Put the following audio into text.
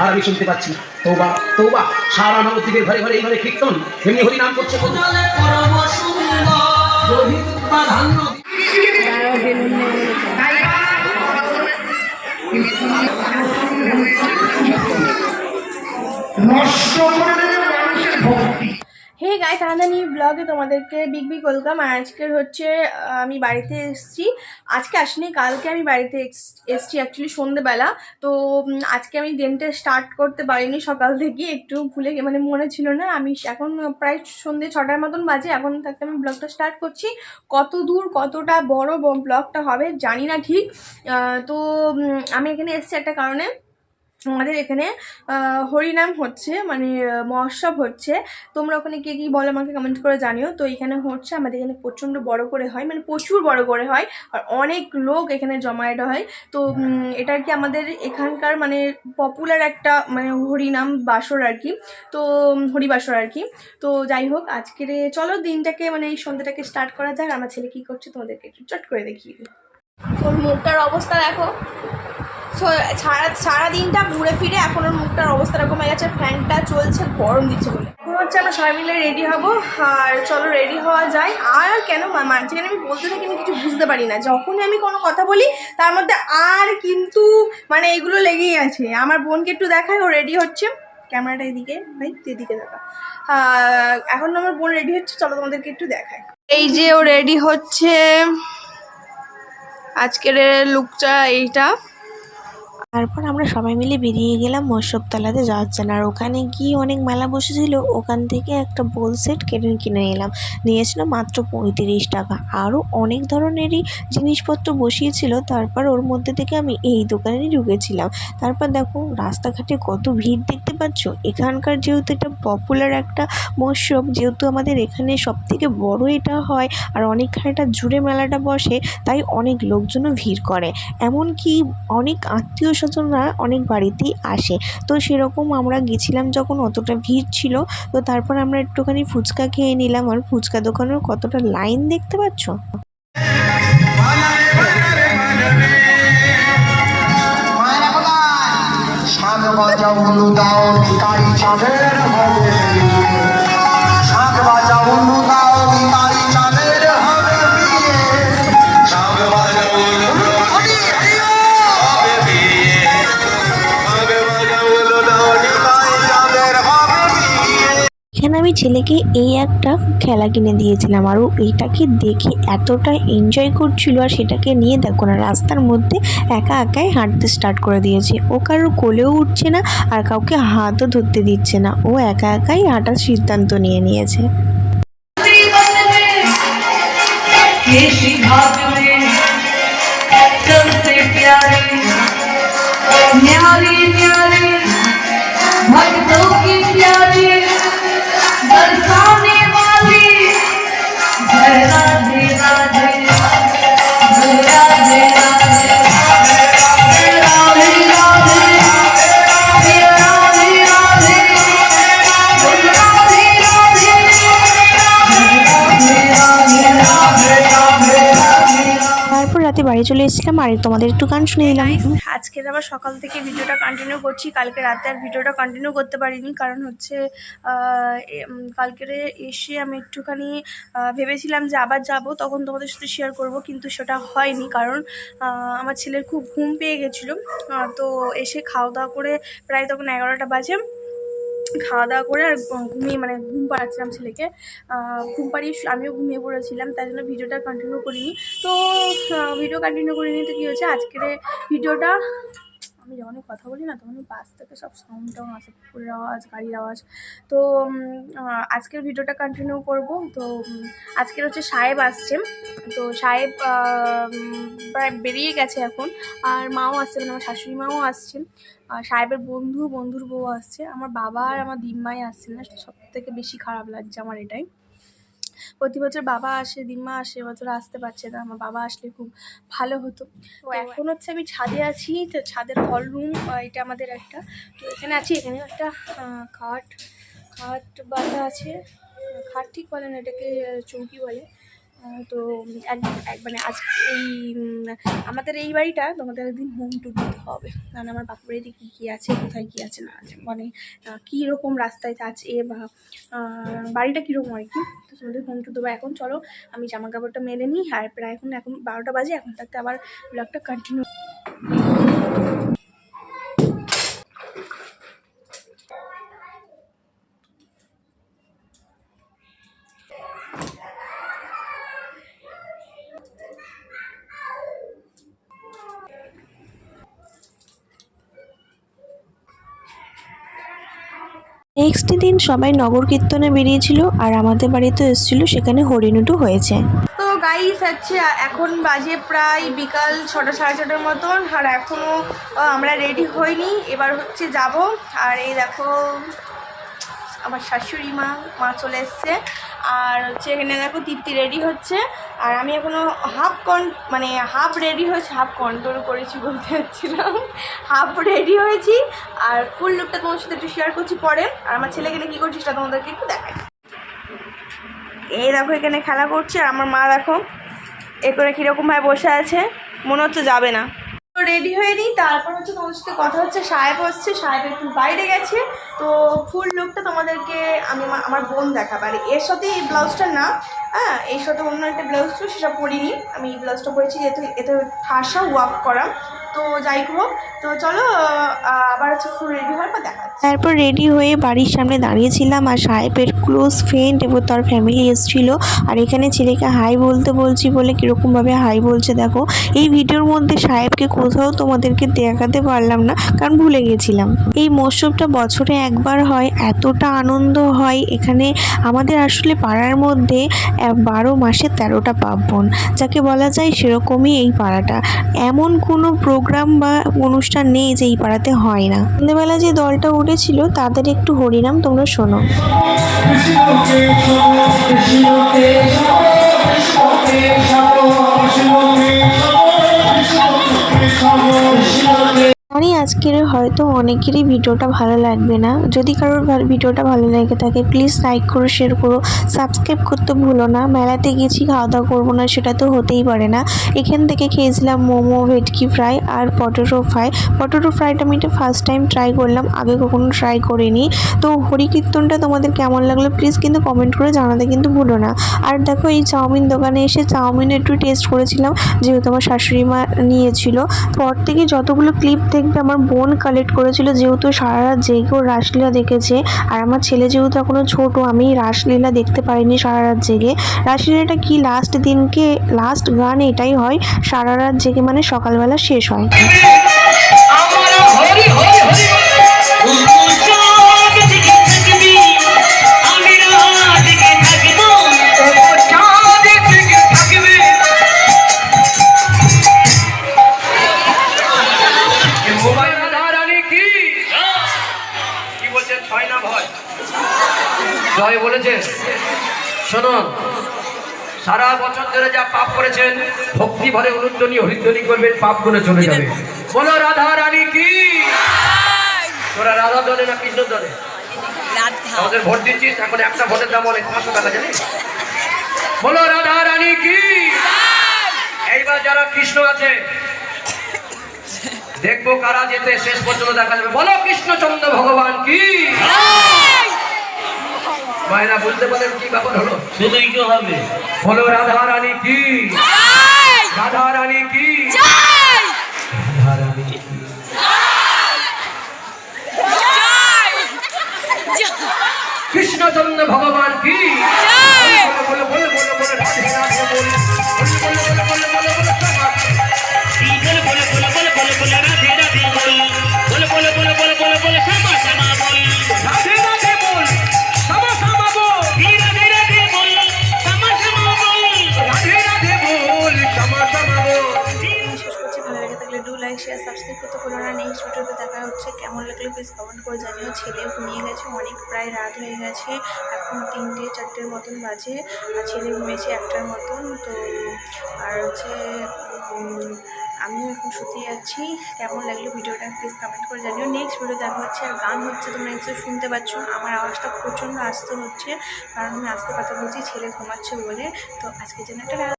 আর আমি শুনতে পাচ্ছি তোবা, তৌবা। সারা নবদ্বীপের ঘরে ঘরে এইভাবে কীর্তন। এমনি হরি নাম করছে নষ্ট করে দেবে মানুষের ভক্তি। হে গাইস আমাদের নিউ ব্লগে তোমাদেরকে বিগ বিগ ওয়েলকাম আর আজকের হচ্ছে আমি বাড়িতে এসেছি। আজকে আসিনি, কালকে আমি বাড়িতে এস- এসেছি অ্যাকচুয়ালি সন্ধেবেলা। তো আজকে আমি দিনটা স্টার্ট করতে পারিনি সকাল থেকে। একটু ভুলে মানে মনে ছিল না। আমি এখন প্রায় সন্ধে ছটার মতন বাজে। এখন থাকতে আমি ব্লগটা স্টার্ট করছি। কত দূর, কতটা বড় ব্লগটা হবে জানি না ঠিক। তো আমি এখানে এসেছি একটা কারণে। আমাদের এখানে হরিনাম হচ্ছে মানে মহোৎসব হচ্ছে। তোমরা ওখানে কে কী বলো আমাকে কমেন্ট করে জানিও। তো এখানে হচ্ছে আমাদের এখানে প্রচণ্ড বড় করে হয় মানে প্রচুর বড় করে হয় আর অনেক লোক এখানে জমায়েত হয়। তো এটা আর কি আমাদের এখানকার মানে পপুলার একটা মানে হরিনাম বাসর আর কি। তো হরিবাসর আর কি। তো যাই হোক আজকের চলো দিনটাকে মানে এই সন্ধ্যাটাকে স্টার্ট করা যাক। আমার ছেলে কী করছে তোমাদেরকে একটু চট করে দেখিয়ে দিই। ওর মুখটার অবস্থা দেখো। সারা সারা দিনটা ঘুরে ফিরে এখন ওর মুখটার অবস্থা এরকম হয়ে গেছে, ফ্যানটা চলছে, গরম দিচ্ছে বলে। হচ্ছে আমরা সবাই মিলে রেডি হব, আর চলো রেডি হওয়া যায় আর কেন মাঝখানে আমি বলতে থাকি, আমি কিছু বুঝতে পারি না। যখনই আমি কোনো কথা বলি, তার মধ্যে আর কিন্তু মানে এগুলো লেগেই আছে। আমার বোনকে একটু দেখায় ও রেডি হচ্ছে। ক্যামেরাটা এদিকে, ভাই এদিকে দেখা। এখন আমার বোন রেডি হচ্ছে, চলো তোমাদেরকে একটু দেখায় এই যে ও রেডি হচ্ছে, আজকের লুকটা এইটা। তারপর আমরা সবাই মিলে বেরিয়ে গেলাম মৎস্যতলাতে যাওয়ার জন্য। আর ওখানে গিয়ে অনেক মেলা বসেছিল, ওখান থেকে একটা বোল সেট কেটে কিনে নিলাম। নিয়েছিল মাত্র পঁয়ত্রিশ টাকা। আরও অনেক ধরনেরই জিনিসপত্র বসিয়েছিল, তারপর ওর মধ্যে থেকে আমি এই দোকানেরই ঢুকেছিলাম। তারপর দেখো, রাস্তাঘাটে কত ভিড় দেখতে পাচ্ছ? এখানকার যেহেতু এটা পপুলার একটা মৎস্যব যেহেতু আমাদের এখানে সব থেকে বড় এটা হয় আর অনেকখানিটা জুড়ে মেলাটা বসে, তাই অনেক লোকজনও ভিড় করে। এমনকি অনেক আত্মীয় স্বজনরা অনেক বাড়িতেই আসে। তো সেরকম আমরা গেছিলাম যখন অতটা ভিড় ছিল, তো তারপর আমরা একটুখানি ফুচকা খেয়ে নিলাম। আর ফুচকা দোকানের কতটা লাইন দেখতে পাচ্ছ? শাক বাজা দাও ভিকারি চাঁদের হবে এখানে আমি ছেলেকে এই একটা খেলা কিনে দিয়েছিলাম আর ও এইটাকে দেখে এতটা এনজয় করছিল আর সেটাকে নিয়ে দেখো না রাস্তার মধ্যে একা একাই হাঁটতে স্টার্ট করে দিয়েছে ও কারোর কোলেও উঠছে না আর কাউকে হাতও ধরতে দিচ্ছে না ও একা একাই হাঁটার সিদ্ধান্ত নিয়ে নিয়েছে केशी घाट में सबसे प्यारी न्यारी न्यारी भक्तों की বাড়ি চলে এসেছিলাম, আর তোমাদের একটু গান শুনে দিলাম আজকে আবার সকাল থেকে ভিডিওটা কন্টিনিউ করছি। কালকে রাতে আর ভিডিওটা কন্টিনিউ করতে পারিনি, কারণ হচ্ছে কালকের এসে আমি একটুখানি ভেবেছিলাম যে আবার যাব, তখন তোমাদের সাথে শেয়ার করব, কিন্তু সেটা হয়নি, কারণ আমার ছেলের খুব ঘুম পেয়ে গেছিল। তো এসে খাওয়া দাওয়া করে প্রায় তখন এগারোটা বাজে। খাওয়া দাওয়া করে আর ঘুমিয়ে মানে ঘুম পাড়াচ্ছিলাম ছেলেকে। ঘুম পাড়িয়ে আমিও ঘুমিয়ে পড়েছিলাম, তাই জন্য ভিডিওটা কন্টিনিউ করিনি। তো ভিডিও কন্টিনিউ করিনি, তো কী হয়েছে? আজকের ভিডিওটা আমি যখনই কথা বলি না তখনই পাশ থেকে সব সাউন্ড টাউন আসে, পুকুরের আওয়াজ, গাড়ির আওয়াজ। তো আজকের ভিডিওটা কন্টিনিউ করব। তো আজকের হচ্ছে সাহেব আসছে। তো সাহেব প্রায় বেরিয়ে গেছে এখন। আর মাও আসছে মানে আমার শাশুড়ি মাও আসছে। আর সাহেবের বন্ধু, বন্ধুর বউ আসছে। আমার বাবা আর আমার দিম্মাই আসছে। না সব থেকে বেশি খারাপ লাগছে আমার এটাই। প্রতি বছর বাবা আসে দিম্মা আসে এবছর আসতে পারছে না। আমার বাবা আসলে খুব ভালো হতো। তো এখন হচ্ছে আমি ছাদে আছি তো ছাদের হল রুম এটা আমাদের একটা। তো এখানে আছি এখানে একটা খাট খাট বাঁধা আছে। খাট ঠিক বলে না এটাকে চৌকি বলে। তো এক মানে আজ এই আমাদের এই বাড়িটা তোমাদের একদিন হোম টুর দিতে হবে। কারণ আমার বাপের বাড়িতে কী কী আছে কোথায় কী আছে না আছে মানে আহ, কী রকম রাস্তায় আছে বা বাড়িটা কীরকম আর কি? তো তোমাদের হোম টুর দেবো এখন। চলো আমি জামা কাপড়টা মেলে নিই আর প্রায় এখন এখন বারোটা বাজে এখন থাকতে আবার ব্লগটা কন্টিনিউ নেক্সট দিন সবাই নগর কীর্তনে বেরিয়েছিল আর আমাদের বাড়িতে এসেছিল, সেখানে হরিণুটু হয়েছে। তো গাইস হচ্ছে, এখন বাজে প্রায় বিকাল ছটা, সাড়ে ছটার মতন, আর এখনও আমরা রেডি হইনি। এবার হচ্ছে যাব। আর এই দেখো, আমার শাশুড়ি মা মা চলে এসছে। আর হচ্ছে এখানে দেখো তৃপ্তি রেডি হচ্ছে। আর আমি এখনও হাফ কন মানে হাফ রেডি হয়েছি হাফ কন্ট্রোল করেছি বলতে হচ্ছিলাম হাফ রেডি হয়েছি। আর ফুল লুকটা তোমার সাথে একটু শেয়ার করছি পরে। আর আমার ছেলে কী করছি সেটা তোমাদেরকে একটু দেখাই। এই দেখো এখানে খেলা করছে। আর আমার মা দেখো, এ করে কীরকমভাবে বসে আছে। মনে হচ্ছে যাবে না। রেডি হয়ে নিই। তারপর হচ্ছে তোমাদের সাথে কথা হচ্ছে। সাহেব হচ্ছে, সাহেব একটু বাইরে গেছে। তো ফুল লুকটা তোমাদেরকে আমি আমা- আমার বোন দেখা আর এর সাথে এই ব্লাউজটা না হ্যাঁ এর সাথে অন্য একটা ব্লাউজ ছিল, সেটা পরিনি। আমি এই ব্লাউজটা পরেছি, যেহেতু এতে ঠাসা ওয়াক করা। তো যাই হোক তো চলো আবার হচ্ছে ফুল রেডি হওয়ার পর দেখা তারপর রেডি হয়ে বাড়ির সামনে দাঁড়িয়েছিলাম আর সাহেবের ক্লোজ ফ্রেন্ড এবং তার ফ্যামিলি এসেছিল। আর এখানে ছেলেকে হাই বলতে বলছি বলে কীরকমভাবে হাই বলছে দেখো। এই ভিডিওর মধ্যে সাহেবকে কোথাও তোমাদেরকে দেখাতে পারলাম না, কারণ ভুলে গেছিলাম। এই মৎসবটা বছরে একবার হয়, এতটা আনন্দ হয়। এখানে আমাদের আসলে পাড়ার মধ্যে বারো মাসে তেরোটা পার্বণ, যাকে বলা যায় সেরকমই এই পাড়াটা। এমন কোনো প্রোগ্রাম বা অনুষ্ঠান নেই যে এই পাড়াতে হয় না। সন্ধ্যেবেলা যে দলটা উঠেছিল, তাদের একটু হরিনাম তোমরা শোনো। আজকের হয়তো অনেকেরই ভিডিওটা ভালো লাগবে না। যদি কারোর ভিডিওটা ভালো লেগে থাকে প্লিজ লাইক করো শেয়ার করো সাবস্ক্রাইব করতে ভুলো না। মেলাতে গেছি খাওয়া দাওয়া করব না, সেটা তো হতেই পারে না। এখান থেকে খেয়েছিলাম মোমো, ভেটকি ফ্রাই আর পটেটো ফ্রাই পটেটো ফ্রাইটা আমি এটা ফার্স্ট টাইম ট্রাই করলাম, আগে কখনো ট্রাই করিনি। তো হরিকীর্তনটা তোমাদের কেমন লাগল প্লিজ কিন্তু কমেন্ট করে জানাতে কিন্তু ভুলো না। আর দেখো, এই চাউমিন দোকানে এসে চাউমিন একটু টেস্ট করেছিলাম, যেহেতু আমার শাশুড়ি মা নিয়েছিল। পর থেকে যতগুলো ক্লিপ দেখবে, আমার বোন কালেক্ট করেছিল যেহেতু সারা রাত জেগে ও রাসলীলা দেখেছে। আর আমার ছেলে যেহেতু এখনও ছোট, আমি রাসলীলা দেখতে পারিনি সারা রাত জেগে। রাসলীলাটা কি লাস্ট দিনকে লাস্ট গান এটাই হয়? সারা রাত জেগে মানে সকালবেলা শেষ হয়। শুনুন। সারা বছর ধরে যা পাপ করেছেন ভক্তি ভরে অনুধ্বনি হরিধ্বনি করবেন পাপ করে চলে যাবে। বলো রাধা রানী কি? তোরা রাধা দলে না কৃষ্ণ দলে? আমাদের ভোট দিচ্ছিস এখন একটা ভোটের দাম অনেক পাঁচশো টাকা জানিস? বলো রাধা রানী কি? এইবার যারা কৃষ্ণ আছে দেখব কারা যেতে শেষ পর্যন্ত দেখা যাবে। বলো কৃষ্ণচন্দ্র ভগবান কি? মায়েরা বলতে পারেন কি ব্যাপার হলো? শুধুই কি হবে। বলো রাধা রানী কি? রাধা রানী কি? কৃষ্ণচন্দ্র ভগবান কি? বলো বলো বলো বলো রাধে রাধে বলো বলো। প্লিজ কমেন্ট করে জানিও, ছেলে ঘুমিয়ে গেছে, অনেক প্রায় রাত হয়ে গেছে, এখন তিনটে, চারটের মতন বাজে, আর ছেলে ঘুমিয়েছে একটার মতন, তো, আর হচ্ছে আমিও এখন শুতে যাচ্ছি, কেমন লাগল ভিডিওটা প্লিজ কমেন্ট করে জানিও নেক্সট ভিডিও দেখা হচ্ছে, আর গান হচ্ছে, তোমরা নিশ্চয়ই শুনতে পাচ্ছ, আমার আওয়াজটা প্রচণ্ড আসতে হচ্ছে, কারণ আমি আসতে কথা বলছি, ছেলে ঘুমাচ্ছে বলে, তো আজকের জন্য একটা